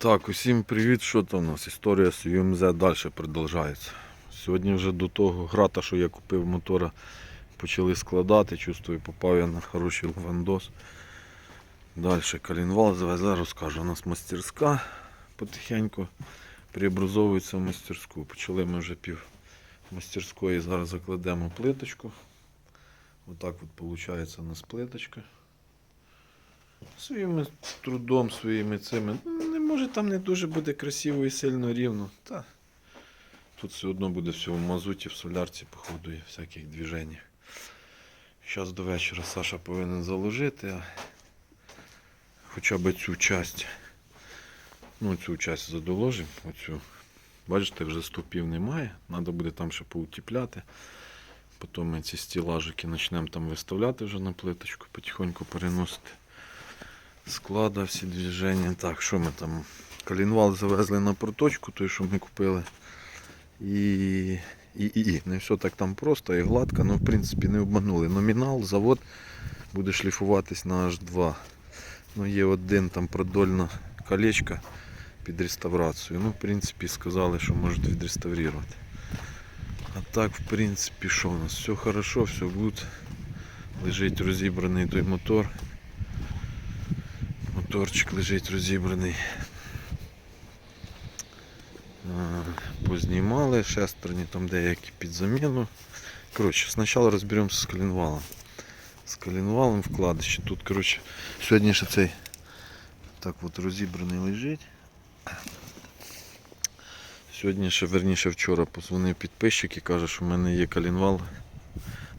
Так, усім привіт, що там у нас? Історія з ЮМЗ далі продовжується. Сьогодні вже до того грата, що я купив мотора, почали складати. Чувствую, попав я на хороший лавандос. Далі калінвал завезли, розкажу. У нас мастерська потихеньку преобразовується в мастерську. Почали ми вже пів мастерської, зараз закладемо плиточку. Отак от виходить у нас плиточка. Своїм трудом, своїми цими. Там не дуже буде красиво і сильно рівно. Та. Тут все одно буде все в мазуті, в солярці, походу, і всяких движеннях. Зараз до вечора Саша повинен заложити, а хоча б цю часть. Ну, цю часть задоложимо, оцю. Бачите, вже ступів немає. Треба буде там ще поутіпляти. Потім ми ці стілажики почнемо там виставляти вже на плиточку, потихоньку переносити склада, всі движення. Так, що ми там? Колінвал завезли на проточку, той, що ми купили. І, і, і, і. Не все так там просто і гладко, але в принципі не обманули. Номінал, завод буде шліфуватись на H2. Ну, є один там продольна колечко під реставрацію. Ну, в принципі, сказали, що можуть відреставрувати. А так, в принципі, що у нас? Все хорошо, все гуд. Лежить розібраний той мотор. Моторчик лежить розібраний. Познімали шестерні там деякі під заміну. Коротше, спочатку розберемося з коленвалом. З коленвалом вкладище. Тут, коротше, сьогодні ще цей так от розібраний лежить. Сьогодні ще, верніше вчора позвонив підписчик і каже, що в мене є коленвал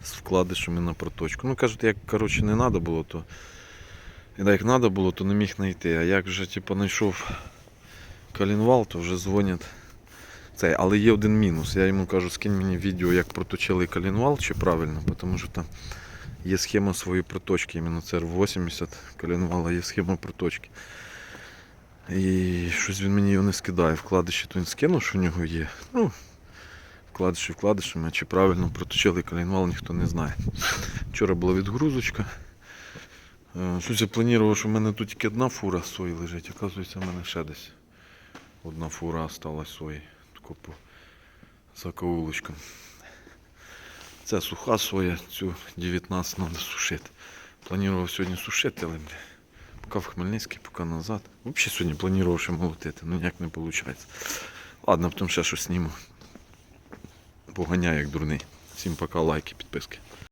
з вкладишами на проточку. Ну, кажуть, як коротше, не треба було, то як треба було, то не міг знайти. А як вже типу, знайшов коленвал, то вже дзвонять. Цей, але є один мінус. Я йому кажу, скинь мені відео, як проточили коленвал, чи правильно, тому що там є схема своєї проточки, іменно це 80 коленвала є схема проточки. І щось він мені його не скидає. Вкладиші то він скинув, що в нього є. Ну, вкладиші вкладишами, чи правильно проточили коленвал, ніхто не знає. Вчора була відгрузочка. Е, Щось планував, що в мене тут тільки одна фура сої лежить. Оказується, в мене ще десь одна фура осталась сої. Тако по закоулочкам. Це суха соя, цю 19 треба сушити. Планував сьогодні сушити, але поки в Хмельницький, поки назад. Взагалі сьогодні планував ще молотити, ну ніяк не виходить. Ладно, потім ще щось зніму. Поганяю як дурний. Всім пока, лайки, підписки.